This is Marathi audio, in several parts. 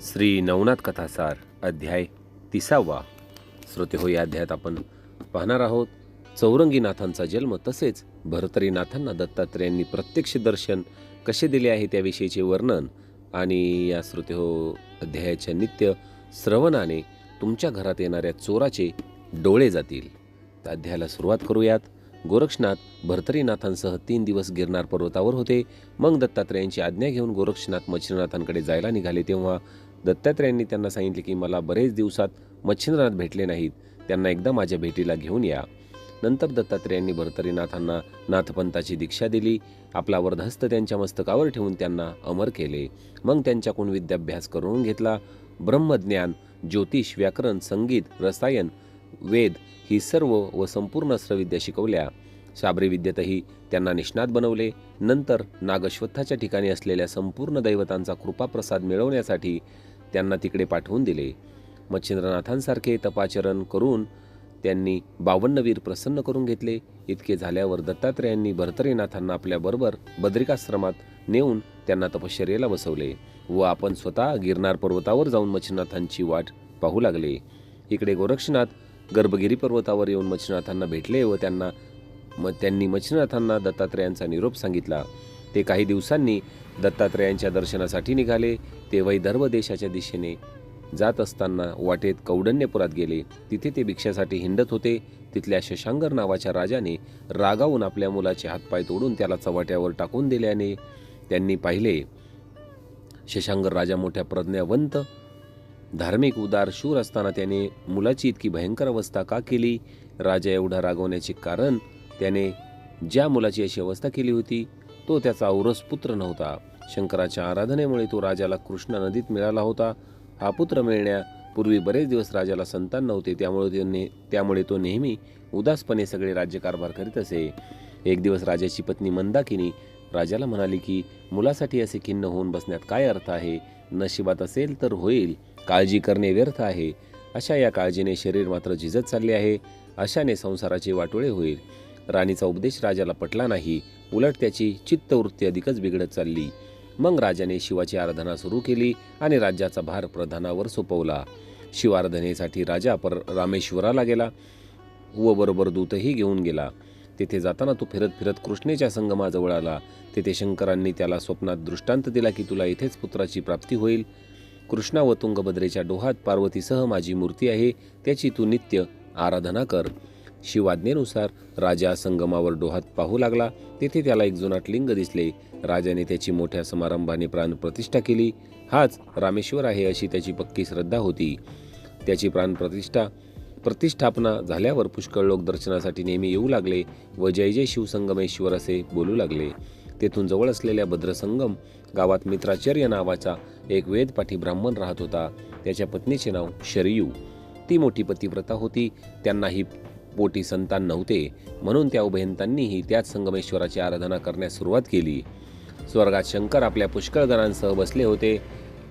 श्री नवनाथ कथासार अध्याय तिसावा. श्रोते हो या अध्यायात आपण पाहणार आहोत चौरंगीनाथांचा जन्म. तसेच भरतरीनाथांना दत्तात्रेयांनी प्रत्यक्ष दर्शन कसे दिले आहे त्याविषयीचे वर्णन. आणि या श्रोते हो अध्यायाच्या नित्य श्रवणाने तुमच्या घरात येणाऱ्या चोराचे डोळे जातील. त्या अध्यायाला सुरुवात करूयात. गोरक्षनाथ भरतरीनाथांसह तीन दिवस गिरनार पर्वतावर होते. मग दत्तात्रेयांची आज्ञा घेऊन गोरक्षनाथ मच्छिनाथांकडे जायला निघाले. तेव्हा दत्तात्रेयांनी त्यांना सांगितले की मला बरेच दिवसात मच्छिंद्रनाथ भेटले नाहीत. त्यांना एकदा माझ्या भेटीला घेऊन या. नंतर दत्तात्रेयांनी भरतरीनाथांना नाथपंथाची दीक्षा दिली. आपला वर्धस्त त्यांच्या मस्तकावर ठेवून त्यांना अमर केले. मग त्यांच्याकडून विद्याभ्यास करून घेतला. ब्रह्मज्ञान ज्योतिष व्याकरण संगीत रसायन वेद ही सर्व व संपूर्ण अस्त्रविद्या शिकवल्या. शाबरी विद्येतही त्यांना निष्णात बनवले. नंतर नागश्वत्थाच्या ठिकाणी असलेल्या संपूर्ण दैवतांचा कृपाप्रसाद मिळवण्यासाठी त्यांना तिकडे पाठवून दिले. मच्छिंद्रनाथांसारखे तपाचरण करून त्यांनी बावन्नवीर प्रसन्न करून घेतले. इतके झाल्यावर दत्तात्रेयांनी भरतरेनाथांना आपल्याबरोबर बद्रिकाश्रमात नेऊन त्यांना तपश्चर्येला बसवले व आपण स्वतः गिरनार पर्वतावर जाऊन मच्छिनाथांची वाट पाहू लागले. इकडे गोरक्षनाथ गर्भगिरी पर्वतावर येऊन मच्छिनाथांना भेटले व त्यांना मग त्यांनी मच्छिनाथांना दत्तात्रेयांचा निरोप सांगितला. ते काही दिवसांनी दत्तात्रेयांच्या दर्शनासाठी निघाले. ते वैदर्भ देशाच्या दिशेने जात असताना वाटेत कौडण्यपुरात गेले. तिथे ते भिक्षासाठी हिंडत होते. तिथल्या शशांगर नावाच्या राजाने रागावून आपल्या मुलाचे हातपाय तोडून त्याला चव्हाट्यावर टाकून दिल्याने त्यांनी पाहिले. शशांगर राजा मोठ्या प्रज्ञावंत धार्मिक उदार शूर असताना त्याने मुलाची इतकी भयंकर अवस्था का केली? राजा एवढा रागवण्याचे कारण त्याने ज्या मुलाची अशी अवस्था केली होती तो त्याचा औरस पुत्र नव्हता. शंकराच्या आराधनेमुळे तो राजाला कृष्णा नदीत मिळाला होता. हा पुत्र मिळण्यापूर्वी बरेच दिवस राजाला संतान नव्हते त्यामुळे त्यामुळे तो नेहमी उदासपणे सगळे राज्यकारभार करीत असे. एक दिवस राजाची पत्नी मंदाकिनी राजाला म्हणाली की मुलासाठी असे खिन्न होऊन बसण्यात काय अर्थ आहे? नशिबात असेल तर होईल. काळजी करणे व्यर्थ आहे. अशा या काळजीने शरीर मात्र झिजत चालले आहे. अशाने संसाराचे वाटोळे होईल. राणीचा उपदेश राजाला पटला नाही. उलट त्याची चित्तवृत्ती अधिकच बिघडत चालली. मग राजाने शिवाची आराधना सुरू केली आणि राज्याचा भार प्रधानावर सोपवला. शिवाराधनेसाठी राजा पर रामेश्वराला गेला व बरोबर दूतही घेऊन गेला. तेथे जाताना तो फिरत फिरत कृष्णेच्या संगमाजवळ आला. तेथे शंकरांनी त्याला स्वप्नात दृष्टांत दिला की तुला इथेच पुत्राची प्राप्ती होईल. कृष्णा व तुंगभद्रेच्या डोहात पार्वतीसह माझी मूर्ती आहे त्याची तू नित्य आराधना कर. शिवाज्ञेनुसार राजा संगमावर डोहात पाहू लागला. तेथे त्याला एक जुनाट लिंग दिसले. राजाने त्याची मोठ्या समारंभाने प्राणप्रतिष्ठा केली. हाच रामेश्वर आहे अशी त्याची पक्की श्रद्धा होती. त्याची प्राणप्रतिष्ठा प्रतिष्ठापना झाल्यावर पुष्कळ लोक दर्शनासाठी नेहमी येऊ लागले व जय जय शिवसंगमेश्वर असे बोलू लागले. तेथून जवळ असलेल्या भद्रसंगम गावात मित्राचार्य नावाचा एक वेदपाठी ब्राह्मण राहत होता. त्याच्या पत्नीचे नाव शरयू. ती मोठी पतिव्रता होती. त्यांनाही पोटी संतान नव्हते म्हणून त्या उभयंतांनीही त्याच संगमेश्वराची आराधना करण्यास सुरुवात केली. स्वर्गात शंकर आपल्या पुष्कळ गणांसह बसले होते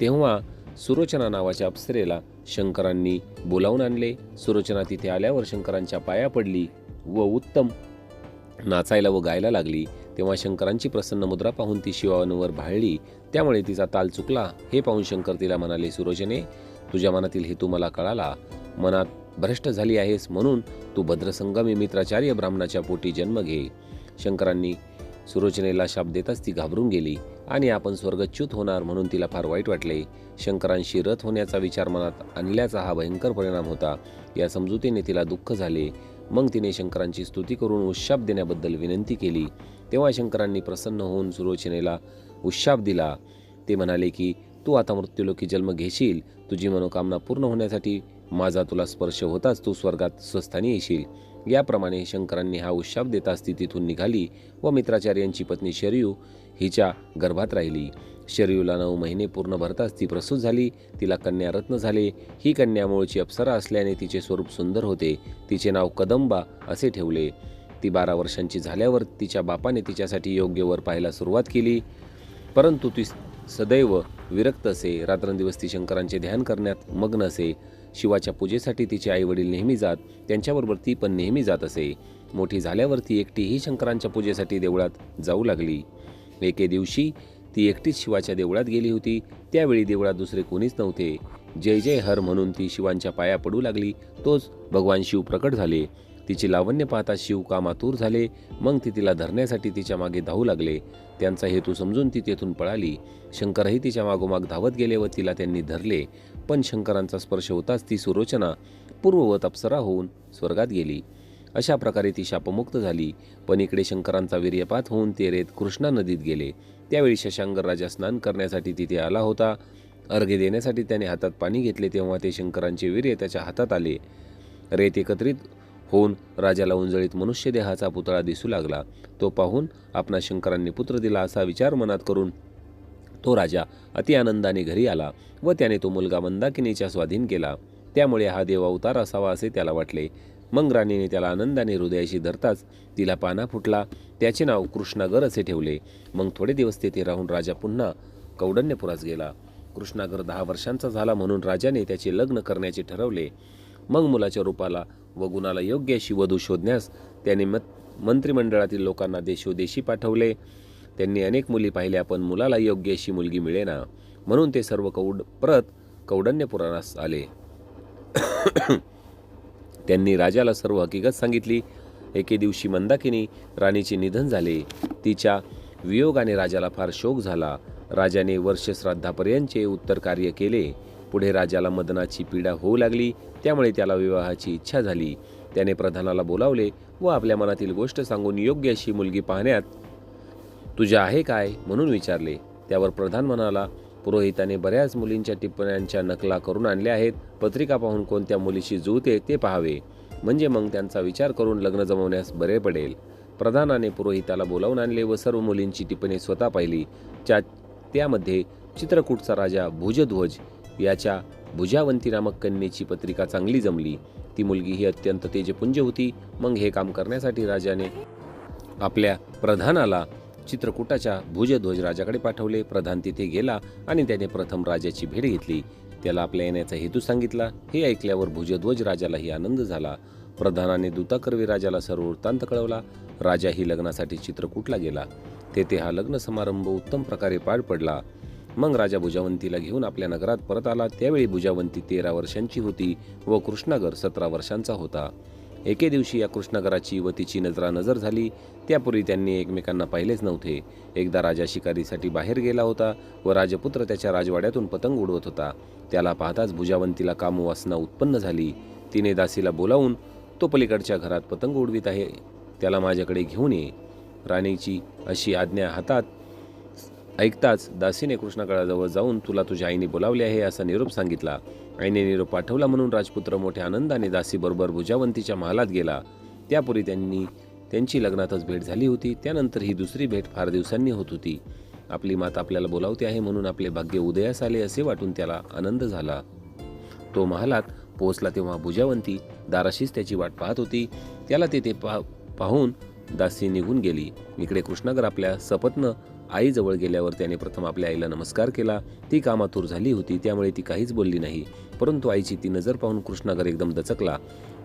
तेव्हा सुरोचना नावाच्या अप्सरेला शंकरांनी बोलावून आणले. सुरोचना तिथे आल्यावर शंकरांच्या पाया पडली व उत्तम नाचायला व गायला लागली. तेव्हा शंकरांची प्रसन्न मुद्रा पाहून ती शिवावर भाळली. त्यामुळे तिचा ताल चुकला. हे पाहून शंकर तिला म्हणाले सुरोचने तुझ्या मनातील हेतू मला कळाला. मनात भ्रष्ट झाली आहेस म्हणून तू भद्रसंगमी मित्राचार्य ब्राह्मणाच्या पोटी जन्म घे. शंकरांनी सुरोचनेला शाप देताच ती घाबरून गेली आणि आपण स्वर्गच्युत होणार म्हणून तिला फार वाईट वाटले. शंकरांशी रथ होण्याचा विचार मनात आणल्याचा हा भयंकर परिणाम होता. या समजुतीने तिला दुःख झाले. मग तिने शंकरांची स्तुती करून उशाप देण्याबद्दल विनंती केली. तेव्हा शंकरांनी प्रसन्न होऊन सुरोचनेला उशाप दिला. ते म्हणाले की तू आता मृत्यूलोकी जन्म घेशील. तुझी मनोकामना पूर्ण होण्यासाठी माझा तुला स्पर्श होताच तू स्वर्गात स्वस्थानी येशील. याप्रमाणे शंकरांनी हा उशाप देताच ती तिथून निघाली व मित्राचार्यांची पत्नी शरयू हिच्या गर्भात राहिली. शरयूला नऊ महिने पूर्ण भरताच ती प्रसूत झाली. तिला कन्या रत्न झाले. ही कन्या मूळची अप्सरा असल्याने तिचे स्वरूप सुंदर होते. तिचे नाव कदंबा असे ठेवले. ती बारा वर्षांची झाल्यावर तिच्या बापाने तिच्यासाठी योग्य वर पाहायला सुरुवात केली. परंतु ती सदैव विरक्त असे. रात्रंदिवस ती शंकरांचे ध्यान करण्यात मग्न असे. शिवाच्या पूजेसाठी तिचे आईवडील नेहमी जात त्यांच्याबरोबर ती पण नेहमी जात असे. मोठी झाल्यावर ती एकटीही शंकरांच्या पूजेसाठी देवळात जाऊ लागली. एके दिवशी ती एकटीच शिवाच्या देवळात गेली होती. त्यावेळी देवळात दुसरे कोणीच नव्हते. जय जय हर म्हणून ती शिवांच्या पाया पडू लागली. तोच भगवान शिव प्रकट झाले. तिची लावण्य पाहता शिव कामातूर झाले. मग ती तिला धरण्यासाठी तिच्यामागे धावू लागले. त्यांचा हेतू समजून ती तेथून पळाली. शंकरही तिच्या मागोमाग धावत गेले व तिला त्यांनी धरले. पण शंकरांचा स्पर्श होताच ती सुरोचना पूर्ववत अप्सरा होऊन स्वर्गात गेली. अशा प्रकारे ती शापमुक्त झाली. पण इकडे शंकरांचा वीर्यपात होऊन ते रेत कृष्णा नदीत गेले. त्यावेळी शशांकर राजा स्नान करण्यासाठी तिथे आला होता. अर्घ्य देण्यासाठी त्याने हातात पाणी घेतले तेव्हा ते शंकरांचे वीर्य त्याच्या हातात आले. रेत एकत्रित होऊन राजाला उंजळीत मनुष्य देहाचा पुतळा दिसू लागला. तो पाहून आपणा शंकरांनी पुत्र दिला असा विचार मनात करून तो राजा अति आनंदाने घरी आला व त्याने तो मुलगा मंदाकिनीच्या स्वाधीन केला. त्यामुळे हा देवा उतार असावा असे त्याला वाटले. मग राणीने त्याला आनंदाने हृदयाशी धरताच तिला पाना फुटला. त्याचे नाव कृष्णागर असे ठेवले. मग थोडे दिवस तेथे राहून राजा पुन्हा कौडण्यपुरास गेला. कृष्णागर दहा वर्षांचा झाला म्हणून राजाने त्याचे लग्न करण्याचे ठरवले. मग मुलाच्या रूपाला व गुणाला योग्य अशी वधू शोधण्यास त्याने मत मंत्रिमंडळातील लोकांना देशोदेशी पाठवले. त्यांनी अनेक मुली पाहिल्या पण मुलाला योग्य अशी मुलगी मिळेना. म्हणून ते सर्व कौड परत कौडण्यपुराणास आले. त्यांनी राजाला सर्व हकीकत सांगितली. एके दिवशी मंदाकिनी राणीचे निधन झाले. तिच्या वियोगाने राजाला फार शोक झाला. राजाने वर्षश्राद्धापर्यंतचे उत्तर कार्य केले. पुढे राजाला मदनाची पीडा होऊ लागली त्यामुळे त्याला विवाहाची इच्छा झाली. त्याने प्रधानाला बोलावले व आपल्या मनातील गोष्ट सांगून योग्य अशी मुलगी पाहण्यात तुझ्या आहे काय म्हणून विचारले. त्यावर प्रधान म्हणाला पुरोहिताने बऱ्याच मुलींच्या टिप्पण्यांच्या नकला करून आणल्या आहेत. पत्रिका पाहून कोणत्या मुलीशी जुळते ते पाहावे. म्हणजे मग त्यांचा विचार करून लग्न जमवण्यास बरे पडेल. प्रधानाने पुरोहिताला बोलावून आणले व सर्व मुलींची टिप्पणी स्वतः पाहिली. त्या त्यामध्ये चित्रकूटचा राजा भुजध्वज याच्या भुजावंती नामक कन्येची पत्रिका चांगली जमली. ती मुलगी ही अत्यंत तेजपुंज होती. मग हे काम करण्यासाठी राजाने आपल्या प्रधानाला चित्रकूटाच्या भुजध्वज राजाकडे पाठवले. प्रधान तिथे गेला आणि त्याने प्रथम राजाची भेट घेतली. त्याला आपल्या येण्याचा हेतू सांगितला. हे ऐकल्यावर भुजध्वज राजालाही आनंद झाला. प्रधानाने दूताकर्वी राजाला सर्व वृत्तांत कळवला. राजाही लग्नासाठी चित्रकूटला गेला. तेथे हा लग्न समारंभ उत्तम प्रकारे पार पडला. मग राजा भुजावंतीला घेऊन आपल्या नगरात परत आला. त्यावेळी भुजावंती तेरा वर्षांची होती व कृष्णागर सतरा वर्षांचा होता. एके दिवशी या कृष्णागराची व तिची नजरानजर झाली. त्यापूर्वी त्यांनी एकमेकांना पाहिलेच नव्हते. एकदा राजा शिकारीसाठी बाहेर गेला होता व राजपुत्र त्याच्या राजवाड्यातून पतंग उडवत होता. त्याला पाहताच भुजावंतीला कामवासना उत्पन्न झाली. तिने दासीला बोलावून तो पलीकडच्या घरात पतंग उडवीत आहे. त्याला माझ्याकडे घेऊन ये. राणीची अशी आज्ञा हातात ऐकताच दासीने कृष्णाकाळाजवळ जाऊन तुला तुझ्या आईने बोलावले आहे असा निरोप सांगितला. आईने निरोप पाठवला म्हणून राजपुत्र मोठ्या आनंदाने दासीबरोबर भुजावंतीच्या महालात गेला. त्यापूर्वी त्यांनी त्यांची लग्नातच भेट झाली होती. त्यानंतर ही दुसरी भेट फार दिवसांनी होत होती. आपली माता आपल्याला बोलावते आहे म्हणून आपले भाग्य उदयास आले असे वाटून त्याला आनंद झाला. तो महालात पोहोचला तेव्हा भुजावंती दाराशीच त्याची वाट पाहत होती. त्याला तेथे पाह पाहून दासी निघून गेली. इकडे कृष्णागर आपल्या सपत्न आईजवळ गेल्यावर त्याने प्रथम आपल्या आईला नमस्कार केला. ती कामातूर झाली होती त्यामुळे ती काहीच बोलली नाही. परंतु आईची ती नजर पाहून कृष्णागर एकदम दचकला.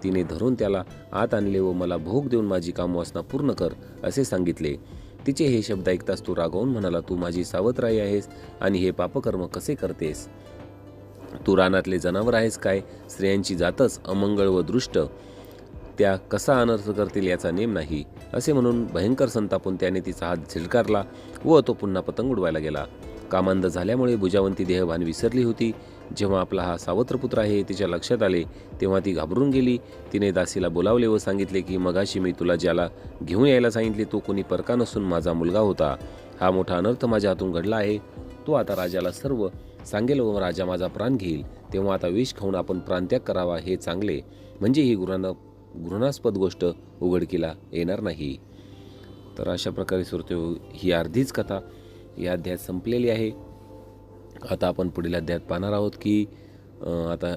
तिने धरून त्याला आत आणले व मला भोग देऊन माझी कामवासना पूर्ण कर असे सांगितले. तिचे हे शब्द ऐकताच तू रागावून म्हणाला तू माझी सावत्राई आहेस आणि हे पापकर्म कसे करतेस? तू रानातले जनावर आहेस काय? स्त्रियांची जातच अमंगळ व दृष्ट. त्या कसा अनर्थ करतील याचा नेम नाही असे म्हणून भयंकर संतापून त्याने तिचा हात झिलकारला व तो पुन्हा पतंग उडवायला गेला. कामांध झाल्यामुळे भुजावंती देहभान विसरली होती. जेव्हा आपला हा सावत्र पुत्र आहे तिच्या लक्षात आले तेव्हा ती घाबरून गेली. तिने दासीला बोलावले व सांगितले की मगाशी मी तुला ज्याला घेऊन यायला सांगितले तो कोणी परका नसून माझा मुलगा होता. हा मोठा अनर्थ माझ्या हातून घडला आहे. तो आता राजाला सर्व सांगेल व राजा माझा प्राण घेईल. तेव्हा आता विष खाऊन आपण प्राणत्याग करावा हे चांगले. म्हणजे ही गुरांना घृणास्पद गोष्ट उघडकीला येणार नाही. तर अशा प्रकारे सुरते ही अर्धीच कथा या अध्यायात संपलेली आहे. आता आपण पुढील अध्यायात पाहणार आहोत की आता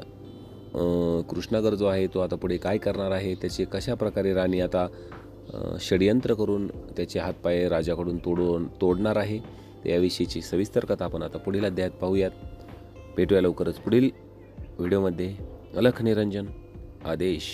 कृष्णागर जो आहे तो आता पुढे काय करणार आहे त्याचे कशा प्रकारे राणी आता षड्यंत्र षडयंत्र करून त्याचे हातपाय राजाकडून तोडून तोडणार आहे याविषयीची सविस्तर कथा आपण आता पुढील अध्यायात पाहूयात. भेटूया लवकरच पुढील व्हिडिओमध्ये. अलख निरंजन आदेश.